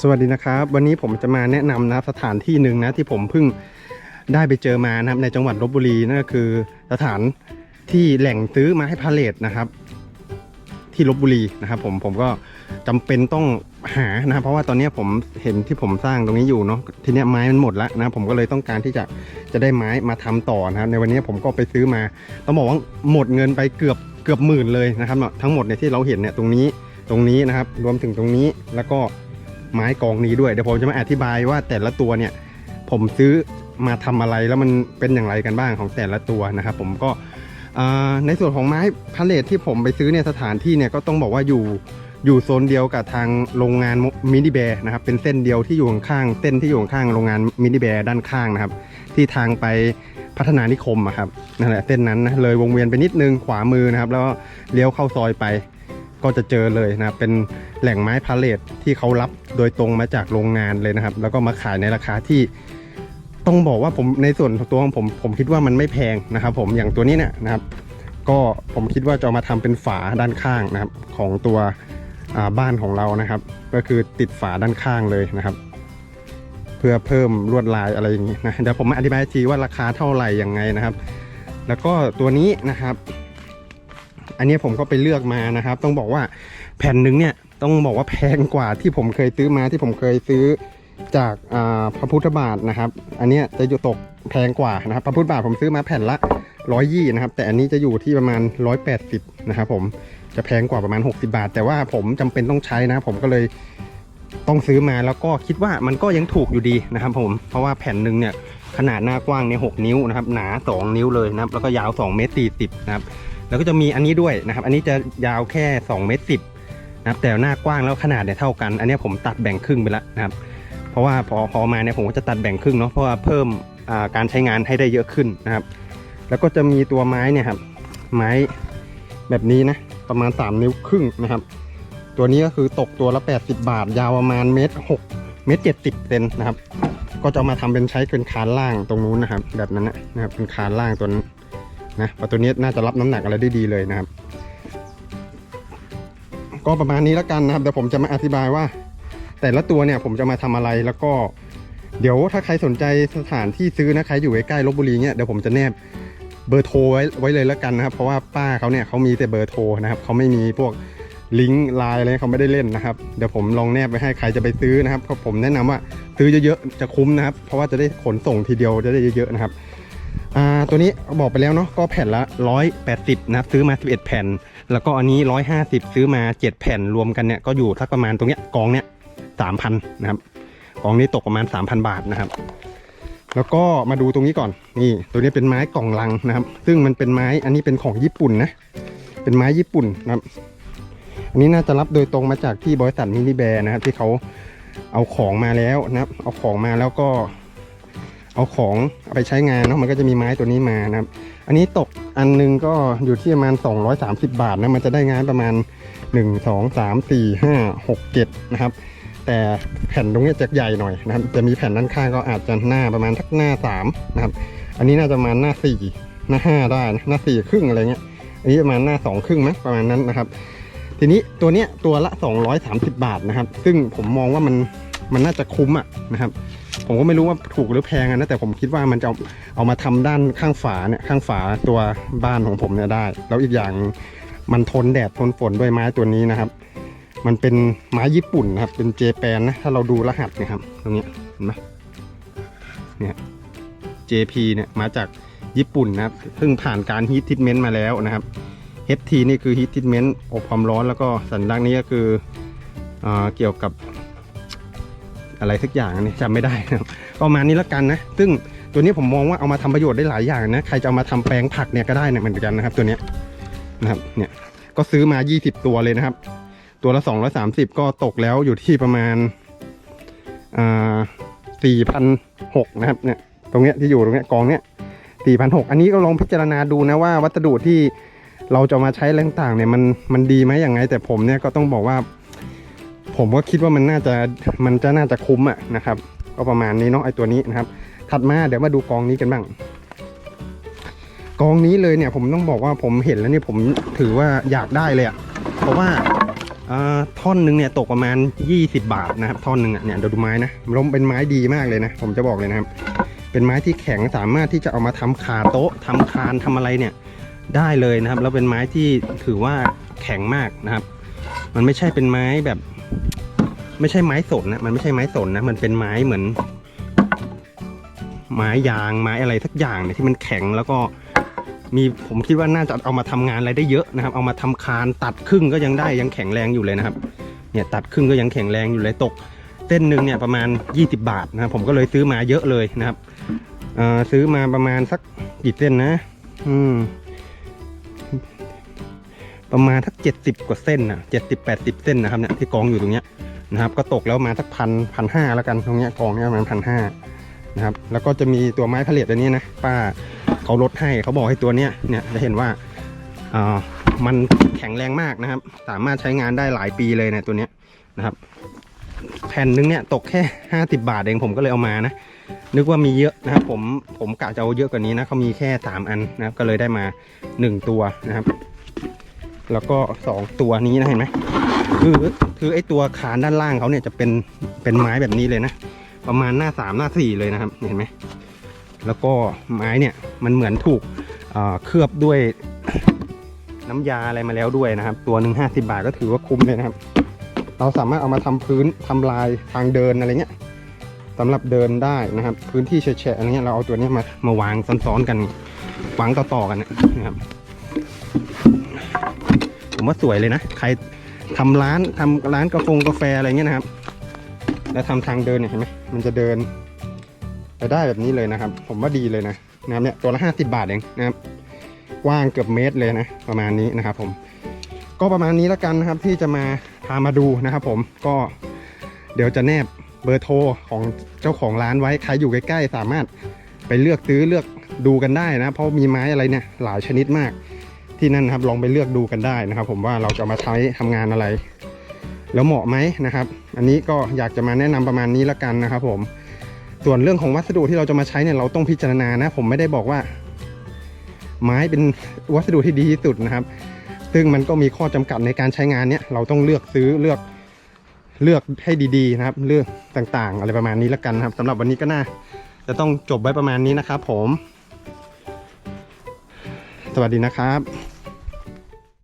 สวัสดีนะครับ วันนี้ผมจะมาแนะนำนะสถานที่หนึ่งนะที่ผมเพิ่งได้ไปเจอมานะครับในจังหวัดลบบุรีนั่นก็คือสถานที่แหล่งซื้อไม้พาเลทนะครับ ที่ลบบุรีนะครับ ผมผมก็จำเป็นต้องหานะเพราะว่าตอนนี้ผมเห็นที่ผมสร้างตรงนี้อยู่เนาะทีนี้ไม้มันหมดแล้วนะผมก็เลยต้องการที่จะจะได้ไม้มาทำต่อนะครับ ในวันนี้ผมก็ไปซื้อมา ต้องบอกว่าหมดเงินไปเกือบเกือบหมื่นเลยนะครับทั้งหมดเนี่ยที่เราเห็นเนี่ยตรงนี้ตรงนี้นะครับ รวมถึงตรงนี้แล้วก็ ไม้กองนี้ด้วยเดี๋ยวผมจะมาอธิบายว่าแต่ละตัวเนี่ยผมซื้อมาทำอะไรแล้วมันเป็นอย่างไรกันบ้างของแต่ละตัวนะครับ ผมก็ในส่วนของไม้พาเลทที่ผมไปซื้อเนี่ยสถานที่เนี่ยก็ต้องบอกว่าอยู่อยู่โซนเดียวกับทางโรงงานมินิแบร์นะครับเป็นเส้นเดียวที่อยู่ข้างๆเส้นที่อยู่ข้างโรงงานมินิแบร์ด้านข้างนะครับ ที่ทางไปพัฒนานิคมอะครับนั่นแหละเส้นนั้นนะเลยวงเวียนไปนิดนึงขวามือนะครับ แล้วเลี้ยวเข้าซอยไป ก็จะเจอเลยนะครับเป็นแหล่งไม้พาเลทที่เขารับโดยตรงมาจากโรงงานเลยนะครับ แล้วก็มาขายในราคาที่ต้องบอกว่าผมในส่วนตัวของผมผมคิดว่ามันไม่แพงนะครับ ผมอย่างตัวนี้เนี่ยนะครับ ก็ผมคิดว่าจะมาทำเป็นฝาด้านข้างนะครับ ของตัวบ้านของเรานะครับ ก็คือติดฝาด้านข้างเลยนะครับ เพื่อเพิ่มลวดลายอะไรอย่างนี้นะเดี๋ยวผมมาอธิบายทีว่าราคาเท่าไหร่ยังไงนะครับ แล้วก็ตัวนี้นะครับ อันนี้ผมก็ไปเลือกมานะครับ ต้องบอกว่าแผ่นหนึ่งเนี่ยต้องบอกว่าแพงกว่าที่ผมเคยซื้อมาที่ผมเคยซื้อจากาพระพุทธบาทนะครับ อันนี้จะอยู่ตกแพงกว่านะครับพระพุทธบาทผมซื้อมาแผ่นละร้อยยี่นะครับ แต่อันนี้จะอยู่ที่ประมาณร้อยแปดสิบนะครับผมจะแพงกว่าประมาณ 60 บาท แต่ว่าผมจำเป็นต้องใช้นะ ผมก็เลยต้องซื้อมาแล้วก็คิดว่ามันก็ยังถูกอยู่ดีนะครับผมเพราะว่าแผ่นหนึ่งเนี่ยขนาดหน้ากว้างเนี่ยหนิ้วนะครับหนา 2 นิ้วเลยนะครับแล้วก็ยาว2เมตรสี่สิบนะครับ แล้วก็จะมีอันนี้ด้วยนะครับ อันนี้จะยาวแค่2เมตรสินะครับแต่หน้ากว้างแล้วขนาดเนี่ยเท่ากัน อันนี้ผมตัดแบ่งครึ่งไปแล้วนะครับ เพราะว่าพอพอมาเนี่ยผมก็จะตัดแบ่งครึ่งเนาะเพราะว่าเพิ่มาการใช้งานให้ได้เยอะขึ้นนะครับ แล้วก็จะมีตัวไม้เนี่ยครับไม้แบบนี้นะประมาณ 3 นิ้วครึ่งนะครับ ตัวนี้ก็คือตกตัวละ 80 บาท ยาวประมาณเมตรหกเมตรเจ็ดสิบเซนนะครับ ก็จะมาทำเป็นใช้เป็นคานล่างตรงนู้นนะครับ แบบนั้นนะนะครับเป็นคานล่างตัวนั้น นะเพระตัวนี้น่าจะรับน้ำหนักอะไรได้ดีเลยนะครับ ก็ประมาณนี้แล้วกันนะครับเดี๋ยวผมจะมาอธิบายว่า แต่ละตัวเนี่ยผมจะมาทำอะไรแล้วก็ เดี๋ยวถ้าใครสนใจสถานที่ซื้อนะใครอยู่ใกล้ๆลบบุรีเนี่ยเดี๋ยวผมจะแนบเบอร์โทรไว้ไว้เลยแล้วกันนะครับ เพราะว่าป้าเขาเนี่ยเขามีแต่เบอร์โทรนะครับเขาไม่มีพวกลิงก์ไลน์อะไรเขาไม่ได้เล่นนะครับเดี๋ยวผมลองแนบไปให้ใครจะไปซื้อนะครับเพราะผมแนะนำว่าซื้อเยอะๆจะคุ้มนะครับ เพราะว่าจะได้ขนส่งทีเดียวจะได้เยอะๆนะครับ อ่าตัวนี้บอกไปแล้วเนาะก็แผ่นละ 180นะครับซื้อมา 11 แผ่น แล้วก็อันนี้ 150 ซื้อมา 7 แผ่นรวมกันเนี่ยก็อยู่สักประมาณตรงเนี้ยกองเนี้ย3,000นะครับกองนี้ตกประมาณ 3,000 บาทนะครับ แล้วก็มาดูตรงนี้ก่อนนี่ตัวนี้เป็นไม้กล่องลังนะครับ ซึ่งมันเป็นไม้อันนี้เป็นของญี่ปุ่นนะเป็นไม้ญี่ปุ่นนะครับอันนี้น่าจะรับโดยตรงมาจากที่บริษัทมินิแบร์นะครับที่เขาเอาของมาแล้วนะครับ เอาของมาแล้วก็ เอาของเอาไปใช้งานเนาะมันก็จะมีไม้ตัวนี้มานะครับ อันนี้ตกอันหนึงก็อยู่ที่ประมาณ 230 บาทนะมันจะได้งานประมาณ 1 2 3 4 5 6 7นะครับแต่แผ่นตรงนี้จะใหญ่หน่อยนะครับจะมีแผ่นด้านข้างก็อาจจะหน้าประมาณทักหน้า3นะครับอันนี้น่าจะประมาณหน้า 4 หน้า 5 ได้นะหน้า4ครึ่งอะไรเงี้ยอันนี้ประมาณหน้า2ครึ่งไหมประมาณนั้นนะครับ ทีนี้ตัวเนี้ยตัวละ 230 บาทนะครับ ซึ่งผมมองว่ามันมันน่าจะคุ้มอะนะครับ ผมก็ไม่รู้ว่าถูกหรือแพงนะแต่ผมคิดว่ามันจะเอาเอามาทำด้านข้างฝาเนี่ยข้างฝาตัวบ้านของผมเนี่ยได้ แล้วอีกอย่างมันทนแดดทนฝนด้วยไม้ตัวนี้นะครับ มันเป็นไม้ญี่ปุ่นนะครับ เป็นเจแปนนะถ้าเราดูรหัสนะครับตรงนี้เห็นไหมเนี่ย JP เนี่ยมาจากญี่ปุ่นนะครับเพิ่งผ่านการฮีททิทเมนต์มาแล้วนะครับ HT นี่คือฮีททิทเมนต์อบความร้อนแล้วก็สัญลักษณ์นี้ก็คืออเกี่ยวกับ อะไรสักอย่างนนี้จำไม่ได้นะครับประมาณนี้แล้วกันนะ ซึ่งตัวนี้ผมมองว่าเอามาทำประโยชน์ได้หลายอย่างนะ ใครจะเอามาทำแปลงผักเนี่ยก็ได้นะเหมือนกันนะครับตัวเนี้ยนะครับ เนี่ย ก็ซื้อมา 20 ตัวเลยนะครับ ตัวละ 230 ก็ตกแล้วอยู่ที่ประมาณอ่า4,600นะครับ เนี่ย ตรงเนี้ยที่อยู่ตรงเนี้ยกองเนี้ย4,600อันนี้ก็ลองพิจารณาดูนะว่าวัสดุที่เราจะมาใช้แรงต่างเนี่ยมันมันดีไหมอย่างไง แต่ผมเนี่ยก็ต้องบอกว่า ผมก็คิดว่ามันน่าจะมันจะน่าจะคุ้มอะนะครับ ก็ประมาณนี้เนาะไอตัวนี้นะครับ ถัดมาเดี๋ยวมาดูกองนี้กันบ้างกองนี้เลยเนี่ยผมต้องบอกว่าผมเห็นแล้วเนี่ยผมถือว่าอยากได้เลยอะเพราะว่าอ่าท่อนหนึ่งเนี่ยตกประมาณ 20 บาทนะครับท่อนหนึ่งอะเนี่ยเดี๋ยวดูไม้นะล้มเป็นไม้ดีมากเลยนะผมจะบอกเลยนะครับ เป็นไม้ที่แข็งสามารถที่จะเอามาทำขาโต๊ะทำคานทำอะไรเนี่ยได้เลยนะครับ แล้วเป็นไม้ที่ถือว่าแข็งมากนะครับ มันไม่ใช่เป็นไม้แบบ ไม่ใช่ไม้สนนะมันไม่ใช่ไม้สนนะมันเป็นไม้เหมือน ไม้ยางไม้อะไรสักอย่างเนี่ยที่มันแข็งแล้วก็มีผมคิดว่าน่าจะเอามาทำงานอะไรได้เยอะนะครับ เอามาทำคานตัดครึ่งก็ยังได้ยังแข็งแรงอยู่เลยนะครับ เนี่ยตัดครึ่งก็ยังแข็งแรงอยู่เลยตก เส้นหนึ่งเนี่ยประมาณ 20 บาทนะครับผมก็เลยซื้อมาเยอะเลยนะครับซื้อมาประมาณสักกี่เส้นนะ อืม ประมาณสักเจ็ดสิบกว่าเส้นนะเจ็ดสิบแปดสิบเส้นนะครับเนี่ยที่กองอยู่ตรงเนี้ย นะครับ ก็ตกแล้วมาสักพันพันห้าแล้วกันตรงเนี้ยกองเนี้ยประมาณพันห้านะครับ แล้วก็จะมีตัวไม้ผลิตอันนี้นะป้าเขาลดให้เขาบอกให้ตัวเนี้ยเนี่ยจะเห็นว่าอ่ามันแข็งแรงมากนะครับ สามารถใช้งานได้หลายปีเลยเนะตัวเนี้ยนะครับ แผ่นนึงเนี่ยตกแค่ 50 บาทเองผมก็เลยเอามานะ นึกว่ามีเยอะนะครับผมผมกะจะเอาเยอะกว่านี้นะเขามีแค่ 3 อันนะครับก็เลยได้มา 1 ตัวนะครับ แล้วก็ 2 ตัวนี้นะเห็นไหม คือคือไอตัวคานด้านล่างเขาเนี่ยจะเป็นเป็นไม้แบบนี้เลยนะ ประมาณหน้า3หน้า4เลยนะครับ เห็นไหมแล้วก็ไม้เนี่ยมันเหมือนถูกเอ่อเคลือบด้วยน้ำยาอะไรมาแล้วด้วยนะครับ ตัวหนึ่งห้าสิบาทก็ถือว่าคุ้มเลยนะครับ เราสามารถเอามาทำพื้นทำลายทางเดินอะไรเงี้ยสำหรับเดินได้นะครับ พื้นที่แฉะอะไรเงี้ยเราเอาตัวนี้มามาวางซ้อนๆกันวางต่อๆกันนะครับผมว่าสวยเลยนะ ใคร ทำร้านทำร้านกาแฟกาแฟอะไรเงี้ยนะครับ แล้วทำทางเดินเนี่ยเห็นไหมมันจะเดินไปได้แบบนี้เลยนะครับ ผมว่าดีเลยนะนะครับเนี่ยตัวละห้าสิบาทเองนะครับกว้างเกือบเมตรเลยนะ ประมาณนี้นะครับ ผม ก็ประมาณนี้แล้วกันนะครับ ที่จะมาพามาดูนะครับ ผมก็เดี๋ยวจะแนบเบอร์โทรของเจ้าของร้านไว้ใครอยู่ใกล้ๆสามารถไปเลือกซื้อเลือกดูกันได้นะ เพราะมีไม้อะไรเนี่ยหลายชนิดมาก ที่นั่นนะครับลองไปเลือกดูกันได้นะครับ ผมว่าเราจะมาใช้ทำงานอะไร แล้วเหมาะไหมนะครับ อันนี้ก็อยากจะมาแนะนำประมาณนี้ล้วกันนะครับ ผมส่วนเรื่องของวัสดุที่เราจะมาใช้เนี่ยเราต้องพิจารณานะ ผมไม่ได้บอกว่า ไม้เป็นวัสดุที่ดีที่สุดนะครับ ซึ่งมันก็มีข้อจำกัดในการใช้งานเนี้ยเราต้องเลือกซื้อเลือกเลือกให้ดีๆนะครับ เลือกต่างๆ อะไรประมาณนี้ล้วกันนะครับสำหรับวันนี้ก็น่าจะต้องจบไว้ประมาณนี้นะครับผม สวัสดีนะครับ